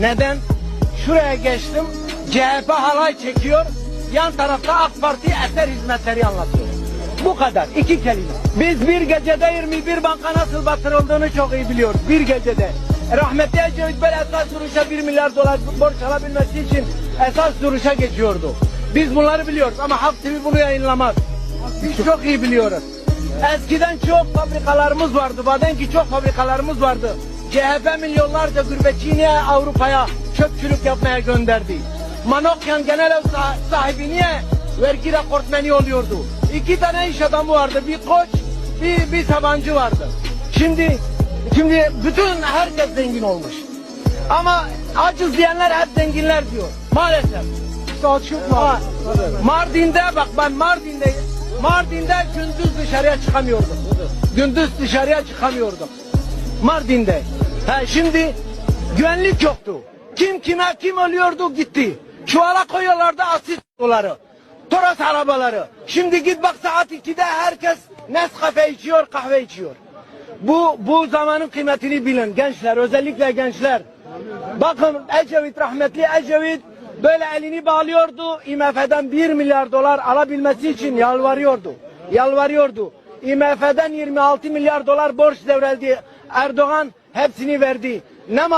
Neden? Şuraya geçtim. CHP halay çekiyor. Yan tarafta AK Parti eser hizmetleri anlatıyor. Bu kadar. iki kelime. Biz bir gecede 21 banka nasıl batırıldığını çok iyi biliyoruz. Bir gecede. Rahmetli Ecevit Bey esas duruşa 1 milyar dolar borç alabilmesi için esas duruşa geçiyordu. Biz bunları biliyoruz ama Halk TV bunu yayınlamaz. Biz çok iyi biliyoruz. Eskiden çok fabrikalarımız vardı. Badenki çok fabrikalarımız vardı. CHP milyonlarca gurbetçiyi niye Avrupa'ya çöpçülük yapmaya gönderdi? Manokyan genel ev sah- sahibi niye vergi rekortmeni oluyordu? İki tane iş adamı vardı. Bir koç, bir, bir tabancı vardı. Şimdi şimdi bütün herkes zengin olmuş. Ama acız diyenler hep zenginler diyor. Maalesef. Açık var. Mardin'de bak ben Mardin'de Mardin'de gündüz dışarıya çıkamıyordum. Gündüz dışarıya çıkamıyordum. Mardin'de. Ha şimdi güvenlik yoktu. Kim kime kim ölüyordu gitti. Çuvala koyuyorlardı asit doları. Toros arabaları. Şimdi git bak saat 2'de herkes Nescafe içiyor, kahve içiyor. Bu bu zamanın kıymetini bilin gençler, özellikle gençler. Bakın Ecevit rahmetli Ecevit böyle elini bağlıyordu. IMF'den 1 milyar dolar alabilmesi için yalvarıyordu. Yalvarıyordu. IMF'den 26 milyar dolar borç devreldi. Erdoğan hepsini verdi. Ne